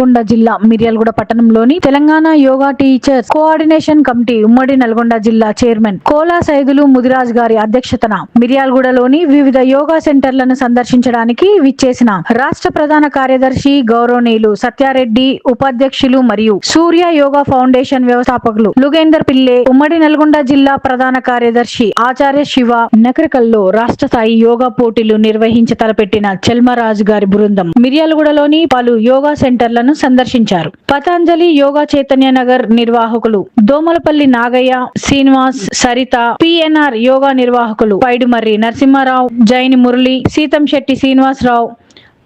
నల్గొండ జిల్లా మిర్యాలగూడ పట్టణంలోని Telangana yoga teachers coordination committee ఉమ్మడి నల్గొండ జిల్లా చైర్మన్ కోలా సైదులు ముదిరాజ్ గారి అధ్యక్షతన మిర్యాలగూడలోని వివిధ యోగా సెంటర్లను సందర్శించడానికి విచ్చేసిన రాష్ట్ర ప్రధాన కార్యదర్శి గౌరవనీయులు సత్యారెడ్డి ఉపాధ్యక్షులు మరియు సూర్య యోగా ఫౌండేషన్ వ్యవస్థాపకులు లుగేందర్ పిల్లే ఉమ్మడి నల్గొండ జిల్లా ప్రధాన కార్యదర్శి ఆచార్య శివ నకరికల్లో రాష్ట్ర స్థాయి యోగా పోటీలు నిర్వహించ తలపెట్టిన చెల్మరాజు గారి బృందం. మిర్యాలగూడలోని పలు యోగా సెంటర్లను సందర్శించారు. పతాంజలి యోగా చైతన్య నగర్ నిర్వాహకులు Domalapalli Nagaiah Srinivas Saritha P N R yoga నిర్వాహకులు పైడుమర్రి నరసింహారావు జైని మురళి సీతం శెట్టి శ్రీనివాసరావు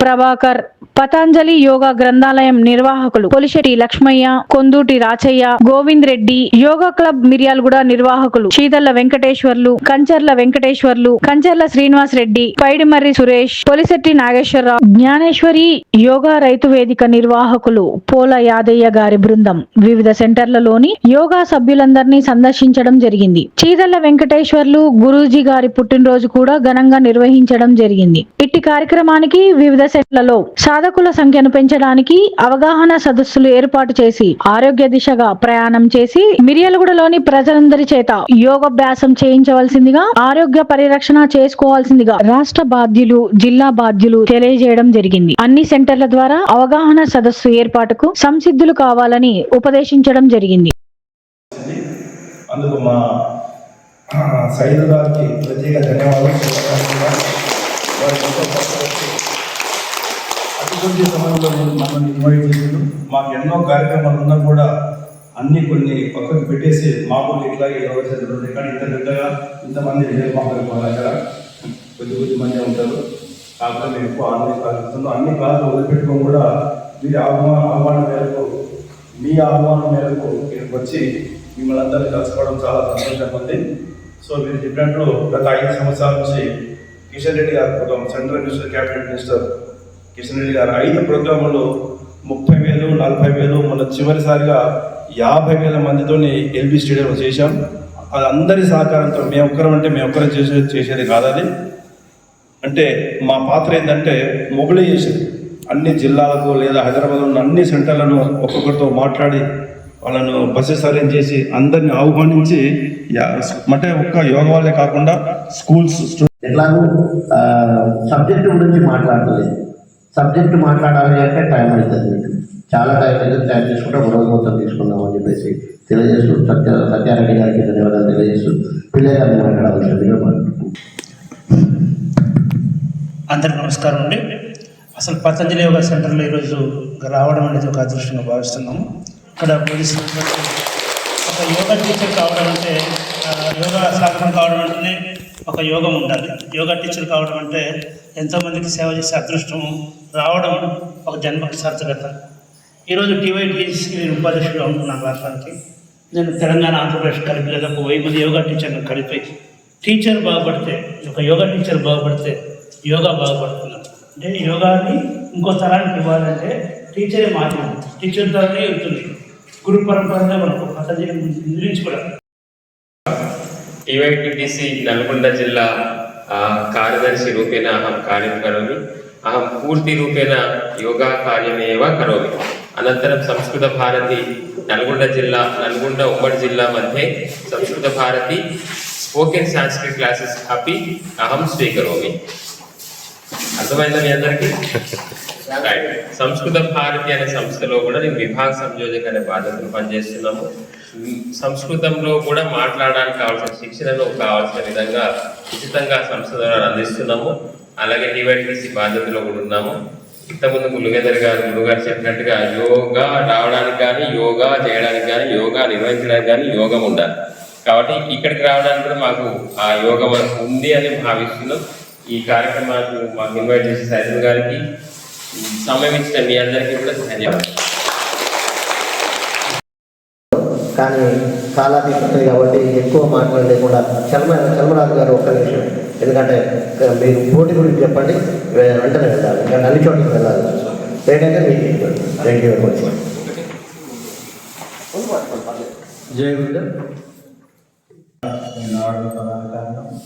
ప్రభాకర్ పతాంజలి యోగా గ్రంథాలయం నిర్వాహకులు పొలిశెట్టి లక్ష్మయ్య కొందూటి రాచయ్య గోవింద్ రెడ్డి యోగా క్లబ్ మిర్యాలగూడ నిర్వాహకులు శీతల్ల వెంకటేశ్వర్లు కంచర్ల వెంకటేశ్వర్లు కంచర్ల శ్రీనివాస్ రెడ్డి పైడిమర్రి సురేష్ పొలిశెట్టి నాగేశ్వరరావు జ్ఞానేశ్వరి యోగా రైతు వేదిక నిర్వాహకులు పోల యాదయ్య గారి బృందం వివిధ సెంటర్లలోని యోగా సభ్యులందరినీ సందర్శించడం జరిగింది. చీదల్ల వెంకటేశ్వర్లు గురూజీ గారి పుట్టినరోజు కూడా ఘనంగా నిర్వహించడం జరిగింది. ఇట్టి కార్యక్రమానికి వివిధ సెట్లలో సాధకుల సంఖ్యను పెంచడానికి అవగాహన సదస్సులు ఏర్పాటు చేసి ఆరోగ్య దిశగా ప్రయాణం చేసి మిర్యాలగూడలోని ప్రజలందరి చేత యోగాభ్యాసం చేయించవలసిందిగా ఆరోగ్య పరిరక్షణ చేసుకోవాల్సిందిగా రాష్ట్ర బాధ్యులు జిల్లా బాధ్యులు తెలియజేయడం జరిగింది. అన్ని సెంటర్ల ద్వారా అవగాహన సదస్సు ఏర్పాటుకు సంసిద్ధులు కావాలని ఉపదేశించడం జరిగింది. అందుకు మా సైదు గారికి ప్రత్యేక ధన్యవాదాలు. అటువంటి సమయంలో మమ్మల్ని ఇన్వైట్ చేసిండు మాకు ఎన్నో కార్యక్రమాలు ఉన్నా కూడా అన్ని కొన్ని పక్కకు పెట్టేసి మాకు ఇట్లా ఇరవై సెంటర్ కానీ ఇంత పెద్దగా ఇంతమంది విజయమాహులు మా దగ్గర కొద్ది కొద్ది మంది ఉంటారు. కాకపోతే మేము ఎక్కువ ఆన్లైన్ క్లాసులు అన్ని క్లాసులు వదిలిపెట్టుకొని కూడా మీరు ఆహ్వానం ఆహ్వానం మేరకు మీ ఆహ్వానం మేరకు ఇక్కడికి వచ్చి మిమ్మల్ని అందరినీ కలుసుకోవడం చాలా సంతోషంగా ఉంది. సో మీరు చెప్పినట్లు గత ఐదు సంవత్సరాల నుంచి Kishan Reddy garu programme central minister cabinet minister Kishan Reddy garu ఐదు ప్రోగ్రాములు ముప్పై వేలు నలభై వేలు మన చివరిసారిగా యాభై వేల మందితోని ఎల్బీ స్టేడియంలో చేశాం. అది అందరి సహకారంతో మేము ఒక్కరం అంటే మేము ఒక్కరం చేసే చేసేది కాదని అంటే మా పాత్ర ఏంటంటే మొబిలైజేషన్ అన్ని జిల్లాలకు లేదా హైదరాబాద్లో ఉన్న అన్ని సెంటర్లను ఒక్కొక్కరితో మాట్లాడి వాళ్ళను బస్సెస్ అరేంజ్ చేసి అందరిని ఆహ్వానించి అంటే ఒక్క యోగ వాళ్ళే కాకుండా స్కూల్స్ ఎట్లాగూ సబ్జెక్టు గురించి మాట్లాడలేదు సబ్జెక్ట్ మాట్లాడాలి అంటే టైం అవుతుంది మీకు చాలా టైం అయితే టైం తీసుకుంటే ఒక రోజు మొత్తం తీసుకుందాం అని చెప్పేసి తెలియజేస్తూ సత్య సత్యారెడ్డి గారికి ధన్యవాదాలు తెలియజేస్తూ పిల్లయ్య గారిని మాట్లాడవలసిందిగా అందరికి నమస్కారం అండి. అసలు పతంజలి యోగా సెంటర్లో ఈరోజు రావడం అనేది ఒక అదృష్టంగా భావిస్తున్నాము. ఇక్కడ పోలీసు ఒక యోగా టీచర్ కావడం అంటే యోగా సాధన కావడం అంటేనే ఒక యోగం ఉండాలి. యోగా టీచర్ కావడం అంటే ఎంతోమందికి సేవ చేసే అదృష్టం రావడం ఒక జన్మకు సార్థకత ఈరోజు టీవైటీసీ నేను ఉపాధ్యక్షుడు అనుకున్నాను రాష్ట్రానికి. నేను తెలంగాణ ఆంధ్రప్రదేశ్ కలిపి లేదా ఒక మంది యోగా టీచర్ని కలిపి టీచర్ బాగుపడితే ఒక యోగా టీచర్ బాగుపడితే యోగా బాగుపడుతున్నాను. అంటే యోగాని ఇంకో తరానికి ఇవ్వాలంటే టీచరే మాట్లాడు టీచర్ ద్వారానే ఉంటుంది. గురు పరంపరగా మనకు మతజీని నిర్మించుకోవడం టీవైటీసీ నల్గొండ జిల్లా కార్యదర్శి రూపేణ కార్యక్రమం. कार्यं करोमि अहं पूर्तिरूपेण योगा कार्यमेव करोमि अनन्तरं संस्कृतभारती नल्गुण्ड जिल्ला नल्गुण्ड उम्मड् जिल्ला मध्ये संस्कृतभारती స్పోకెన్ సాంస్క్రిట్ క్లాసెస్ अपि అహం స్వీకరోమి అర్థమైందా మీ అందరికీ రైట్ సంస్కృత భారతి అనే సంస్థలో కూడా నేను విభాగ సంయోజక అనే బాధ్యతను పనిచేస్తున్నాము ఉమ్, సంస్కృతంలో కూడా మాట్లాడడానికి కావాల్సిన శిక్షణను కావాల్సిన విధంగా ఉచితంగా సంస్థ ద్వారా అందిస్తున్నాము అలాగే డివైడిసి బాధ్యతలో కూడా ఉన్నాము. ఇంతకుముందు ములుగేందర్ గారు గురుగారు చెప్పినట్టుగా యోగా రావడానికి కానీ యోగా చేయడానికి కానీ యోగా నిర్వహించడానికి కానీ యోగం ఉండాలి. కాబట్టి ఇక్కడికి రావడానికి కూడా మాకు ఆ యోగం ఉంది అని భావిస్తున్నాం. ఈ కార్యక్రమానికి మాకు ఇన్వైట్ చేసిన సైదుల్ గారికి సమయం ఇచ్చిన మీ అందరికీ కూడా ధన్యవాదాలు. కానీ చాలా దిక్కుతుంది కాబట్టి ఎక్కువ మాట్లాడలేకుండా చల్మ చల్మరాజు గారు ఒక్క నిమిషం. ఎందుకంటే మీరు పోటీ గురించి చెప్పండి వెంటనే వెళ్ళాలి. ఇంకా అన్ని చోట్లకి వెళ్ళాలి. లేదంటే మీకు థ్యాంక్ యూ వెరీ మచ్ జై నేను కారణం.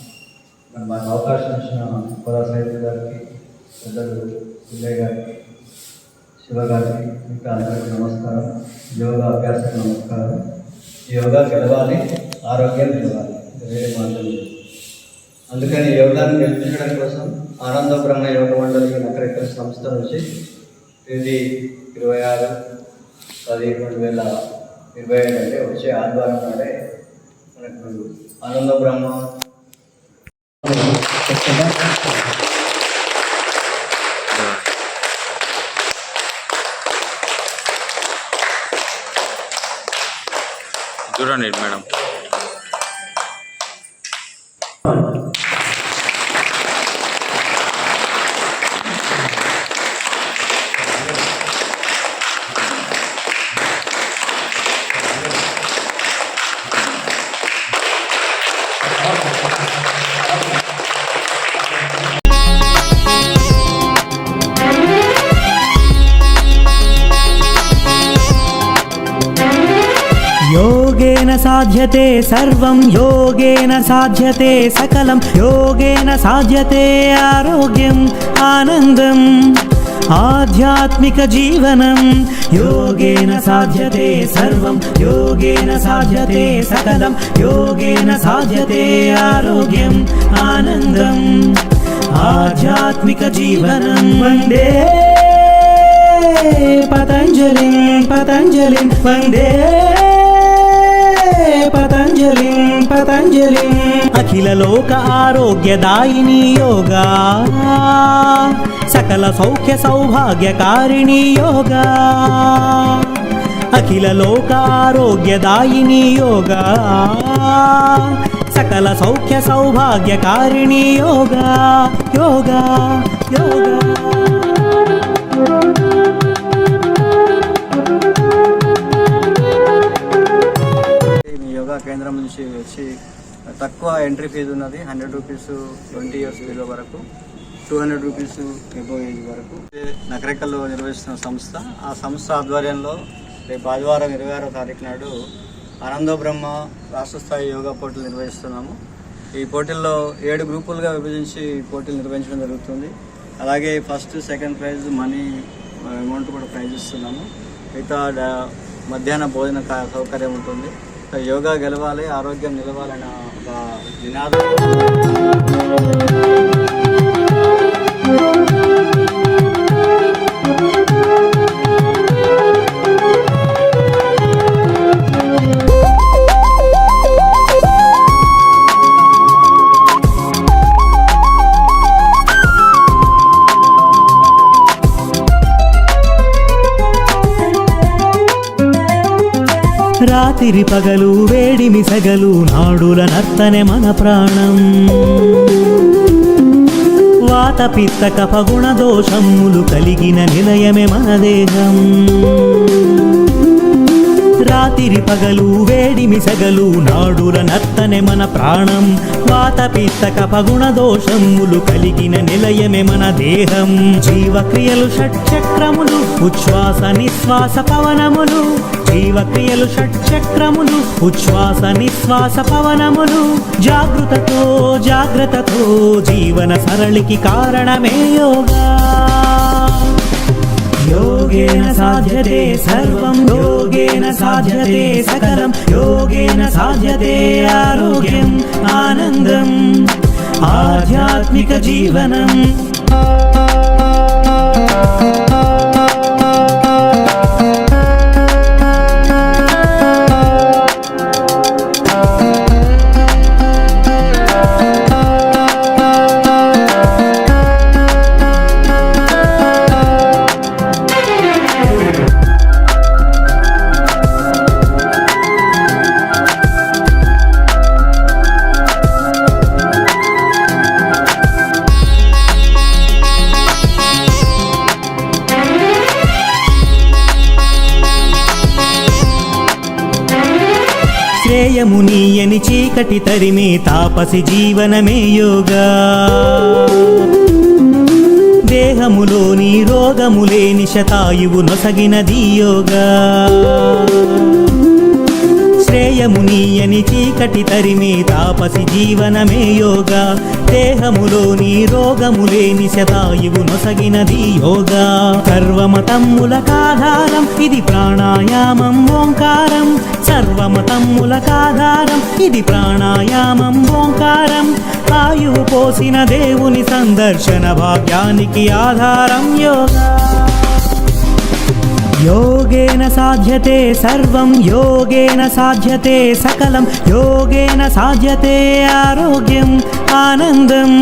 మాకు అవకాశం ఇచ్చిన కొరా గారికి పెద్దలు పిల్లయ్య గారికి శివగారికి ఇంకా అందరికీ నమస్కారం. యోగా అభ్యాసకు నమస్కారం. యోగా గెలవాలి ఆరోగ్యం గెలవాలి. వేరే మాటలు అందుకని యోగాన్ని గెలిపించడం కోసం ఆనంద బ్రహ్మ యోగ మండలి నకరెక్కల సంస్థ నుంచి తేదీ ఇరవై ఆరు పది రెండు వేల ఇరవై ఐదు అంటే వచ్చే ఆదివారం నాడే మనకు ఆనంద బ్రహ్మ చూడండి మేడం. సాధ్యతే సర్వం యోగేన సాధ్యతే సకలం యోగేన సాధ్యతే ఆరోగ్యం ఆనందం ఆధ్యాత్మిక జీవనం. యోగేన సాధ్యతే సర్వం యోగేన సాధ్యతే సకలం యోగేన సాధ్యతే ఆరోగ్యం ఆనందం ఆధ్యాత్మిక జీవనం. వందే పతంజలిం పతంజలిం. వందే పతంజలిం పతంజలిం. అఖిల లోక ఆరోగ్యదాయిని యోగా. సకల సౌఖ్య సౌభాగ్యకారిణి యోగా. అఖిల లోక ఆరోగ్యదాయిని యోగా. సకల సౌఖ్య సౌభాగ్యకారిణి యోగా. యోగా యోగా. కేంద్రం నుంచి వచ్చి తక్కువ ఎంట్రీ ఫీజు ఉన్నది hundred rupees twenty years below వరకు two hundred rupees above age వరకు. నకరేకల్లో నిర్వహిస్తున్న సంస్థ ఆ సంస్థ ఆధ్వర్యంలో రేపు ఆదివారం ఇరవై ఆరో తారీఖు నాడు ఆనందో బ్రహ్మ రాష్ట్ర స్థాయి యోగా పోటీలు నిర్వహిస్తున్నాము. ఈ పోటీల్లో ఏడు గ్రూపులుగా విభజించి పోటీలు నిర్వహించడం జరుగుతుంది. అలాగే first second prize money amount కూడా ప్రైజ్ ఇస్తున్నాము. మిగతా మధ్యాహ్న భోజన సౌకర్యం ఉంటుంది. యోగా గెలవాలి ఆరోగ్యం నిలవాలన్న ఒక నినాదం రాత్రి పగలు వేడిమి సగలు నాడుల నర్తనే మన ప్రాణం. వాత పిత్త కపగుణ దోషములు కలిగిన నిలయమే మన దేహం. రాత్రి పగలు వేడిమి సగలు నాడుల నర్తనే మన ప్రాణం. వాత పిత్త కపగుణ దోషములు కలిగిన నిలయమే మన దేహం. జీవక్రియలు షట్చక్రములు ఉచ్ఛ్వాస నిశ్వాస పవనములు. జీవక్రియలు షట్చక్రములు ఉచ్ఛ్వాస నిశ్వాస పవనములు. జాగృతతో జాగ్రత్తతో జీవన సరళికి కారణమే యోగా. యోగేన సాధ్యతే సర్వం యోగేన సాధ్యతే సకలం యోగేన సాధ్యతే ఆరోగ్యం ఆనందం ఆధ్యాత్మిక జీవనం. చీకటి తరిమే తాపసి జీవనమే యోగా. దేహములోని రోగములేని శతాయువు నొసగినది యోగా. శ్రేయము నీయని చీకటి తరిమి తాపసి జీవనమే యోగా. దేహములోని రోగములేని శతాయువు నొసగినది యోగా. సర్వమతమ్ముల కాధారం ఇది ప్రాణాయామం ఓంకారం. సర్వమతమ్ముల కాధారం ఇది ప్రాణాయామం ఓంకారం. ఆయువు పోసిన దేవుని సందర్శన భాగ్యానికి ఆధారం యోగా. యోగేన సాధ్యతే సర్వం యోగేన సాధ్యతే సకలం యోగేన సాధ్యతే ఆరోగ్యం ఆనందం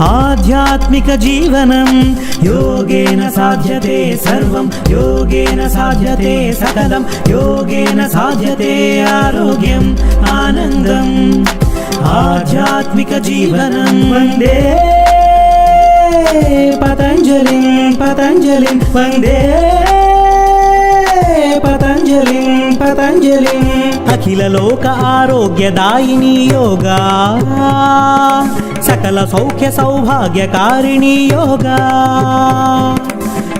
ఆధ్యాత్మిక జీవనం. యోగేన సాధ్యతే సర్వం యోగేన సాధ్యతే సకలం యోగేన సాధ్యతే ఆరోగ్యం ఆనందం ఆధ్యాత్మిక జీవనం. వందే పతంజలిం పతంజలిం. వందే పతంజలిం అఖిల లోక ఆరోగ్యదాయిని యోగా సకల సౌఖ్య సౌభాగ్యకారిణి యోగా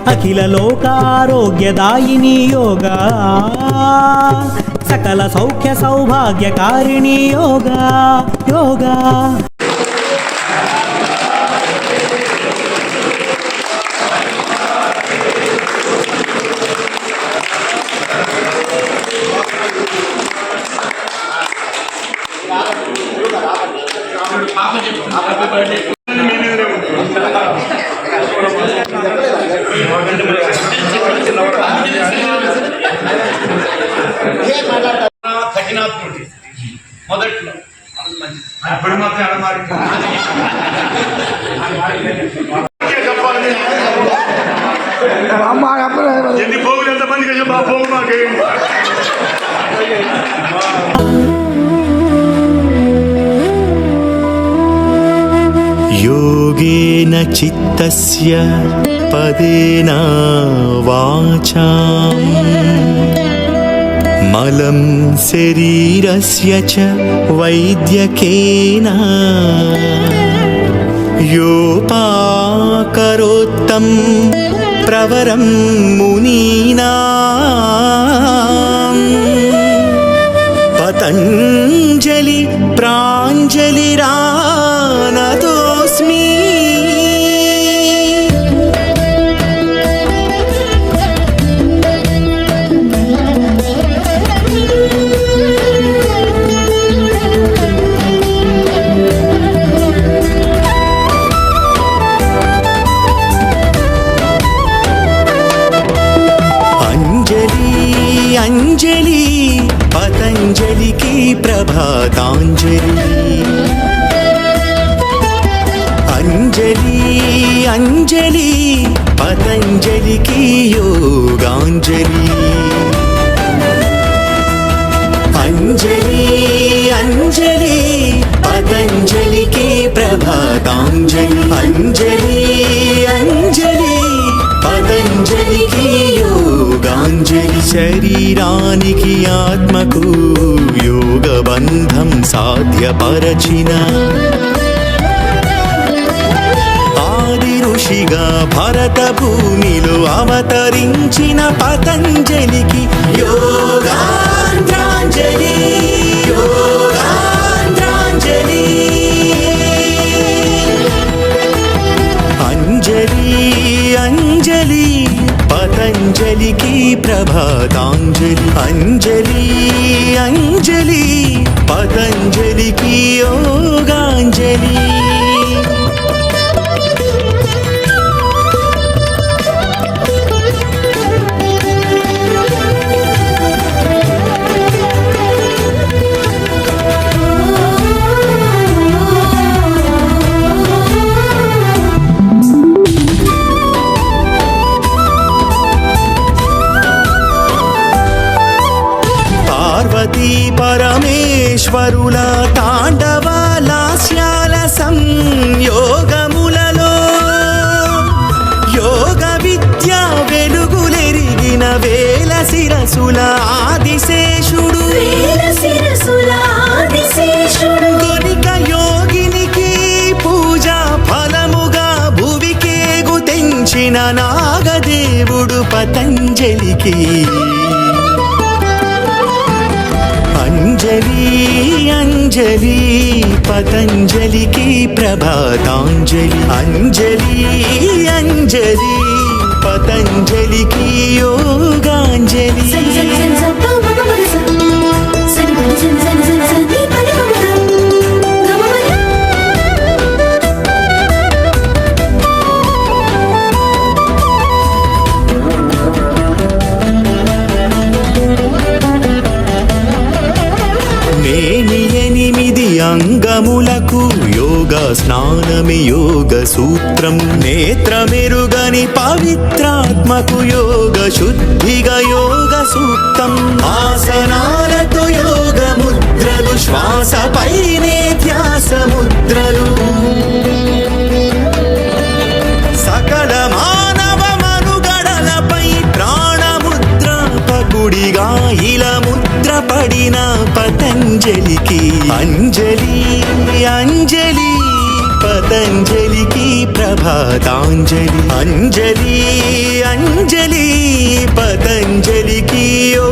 అఖిల లోక ఆరోగ్యదాయిని యోగా సకల సౌఖ్య సౌభాగ్యకారిణి యోగా యోగా తగినటువంటి మొదట్లో ఇప్పుడు మాత్రం ఎలా ఎన్ని పోగులు ఎంతమందికి చెప్పా పోగు మాకు. పదేన చిత్తస్య పదేన వాచా. మలం శరీరస్య చ వైద్యకేన. యోపాకరోత్తం ప్రవరం మునీనా. పతంజలి ప్రాంజలిరానతో ప్రభాతాంజలి అంజలి అంజలి పతంజలికి యోగాంజలి. అంజలి అంజలి పతంజలికి ప్రభాతాంజలి. అంజలి యోగాంజలి శరీరానికి ఆత్మకు యోగ బంధం సాధ్యపరచిన ఆది ఋషిగా భరత భూమిలో అవతరించిన పతంజలికి యోగాంధ్రాంజలి యోగ ప్రభాతాంజలి అంజలి అంజలి పతంజలికి పరమేశ్వరుల తాండవ లాస్యాల సంయోగములలో యోగ విద్య వెలుగులెరిగిన వేల శిరసుల ఆదిశేషుడు. గొనిక యోగినికి పూజ ఫలముగా భువికేగు తెంచిన నాగదేవుడు పతంజలికి. అంజలి అంజలి పతంజలికి ప్రభాతాంజలి అంజలి అంజలి పతంజలికి యోగాంజలి అంగములకు యోగ స్నానమి యోగ సూత్రం. నేత్రమెరుగని పవిత్రాత్మకు యోగ శుద్ధిగా యోగ సూక్తం. ఆసనాలతో యోగ ముద్రలు శ్వాసపైనే ధ్యాస ముద్రలు. సకల మానవ మనుగడలపై ప్రాణముద్ర పకుడిగా ఇలా ముద్ర పడిన అంజలికి అంజలి అంజలి పతంజలికి ప్రభాతాంజలి. అంజలి అంజలి పతంజలికి ఓ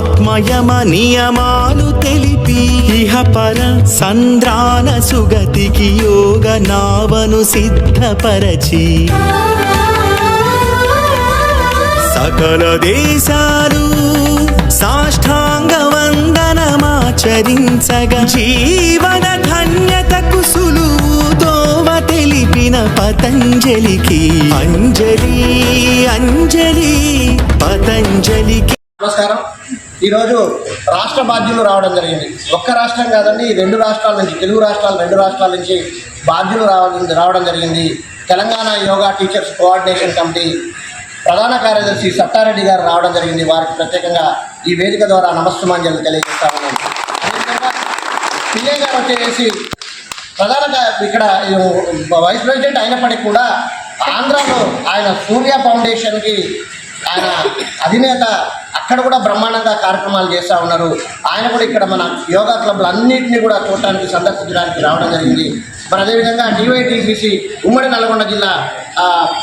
ఆత్మయమ నియమాలు తెలిపి ఇహపర సంద్రాన సుగతికి యోగ నావను సిద్ధపరచి. సకల దేశాలు సాష్టాంగ వందనమాచరించగా జీవన ధన్యతకు సులువు సులువుతోవ తెలిపిన పతంజలికి. అంజలి అంజలి పతంజలికి. నమస్కారం. ఈరోజు రాష్ట్ర బాధ్యులు రావడం జరిగింది. ఒక్క రాష్ట్రం కాదండి రెండు రాష్ట్రాల నుంచి తెలుగు రాష్ట్రాలు రెండు రాష్ట్రాల నుంచి బాధ్యులు రావడం రావడం జరిగింది. Telangana yoga teachers coordination committee ప్రధాన కార్యదర్శి సత్తారెడ్డి గారు రావడం జరిగింది. వారికి ప్రత్యేకంగా ఈ వేదిక ద్వారా నమస్తమాంజలు తెలియజేస్తా ఉన్నాను. పిఏ గారు వచ్చేసి ప్రధానంగా ఇక్కడ వైస్ ప్రెసిడెంట్ అయినప్పటికీ కూడా ఆంధ్రాలో ఆయన సూర్య ఫౌండేషన్కి ఆయన అధినేత అక్కడ కూడా బ్రహ్మాండంగా కార్యక్రమాలు చేస్తూ ఉన్నారు. ఆయన కూడా ఇక్కడ మన యోగా క్లబ్లు అన్నింటినీ కూడా చూడటానికి సందర్శించడానికి రావడం జరిగింది. మరి అదేవిధంగా డివైటీసీసీ ఉమ్మడి నల్గొండ జిల్లా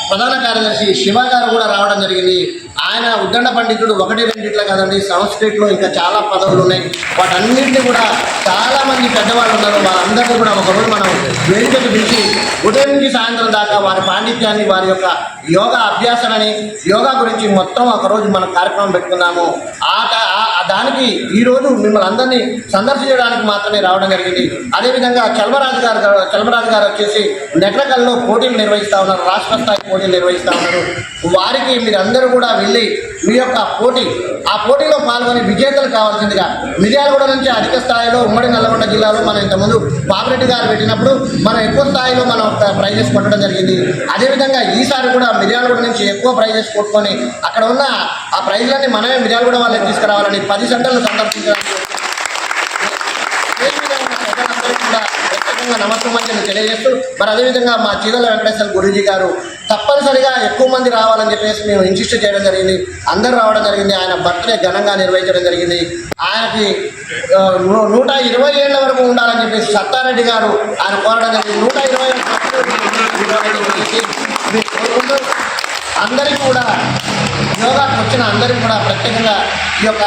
ప్రధాన కార్యదర్శి శివ గారు కూడా రావడం జరిగింది. ఆయన ఉద్దండ పండితుడు ఒకటి రెండిట్ల కదండి సంస్కృతిలో ఇంకా చాలా పదవులు ఉన్నాయి. వాటన్నింటినీ కూడా చాలా మంది పెద్దవాళ్ళు ఉన్నారు. వాళ్ళందరినీ కూడా ఒకరోజు మనం వేదికకు పిలిచి ఉదయం నుంచి సాయంత్రం దాకా వారి పాండిత్యాన్ని వారి యొక్క యోగా అభ్యాసాలని యోగా గురించి మొత్తం ఒకరోజు మనం కార్యక్రమం పెట్టుకుందాము. ఆ దానికి ఈరోజు మిమ్మల్ని అందరినీ సందర్శించడానికి మాత్రమే రావడం జరిగింది. అదేవిధంగా చల్మరాజు గారు చల్మరాజు గారు వచ్చేసి నెట్రకల్లో పోటీలు నిర్వహిస్తూ ఉన్నారు. రాష్ట్ర స్థాయి పోటీలు నిర్వహిస్తూ ఉన్నారు. వారికి మీరందరూ కూడా వెళ్ళి మీ యొక్క పోటీ ఆ పోటీలో పాల్గొని విజేతలు కావాల్సిందిగా మిర్యాలగూడ నుంచి అధిక స్థాయిలో ఉమ్మడి నల్లగొండ జిల్లాలో మనం ఇంతకుముందు పాపిరెడ్డి గారు పెట్టినప్పుడు మనం ఎక్కువ స్థాయిలో మనం ప్రైజెస్ కొట్టడం జరిగింది. అదేవిధంగా ఈసారి కూడా మిర్యాలగూడ నుంచి ఎక్కువ ప్రైజెస్ కొట్టుకొని అక్కడ ఉన్న ఆ ప్రైజ్లన్నీ మనమే మిర్యాలగూడ వాళ్ళకి తీసుకురావాలని పది జంటలను సందర్శించడానికి ప్రత్యేకంగా నమస్కారం తెలియజేస్తూ మరి అదేవిధంగా మా చీదల వెంకటేశ్వర గురూజీ గారు తప్పనిసరిగా ఎక్కువ మంది రావాలని చెప్పేసి మేము ఇన్సిస్ట్ చేయడం జరిగింది. అందరూ రావడం జరిగింది. ఆయన బర్త్డే ఘనంగా నిర్వహించడం జరిగింది. ఆయనకి నూట ఇరవై ఏళ్ళ వరకు ఉండాలని చెప్పేసి సత్తారెడ్డి గారు ఆయన కోరడం జరిగింది. నూట ఇరవై అందరికీ కూడా యోగాకు వచ్చిన అందరికీ కూడా ప్రత్యేకంగా ఈ యొక్క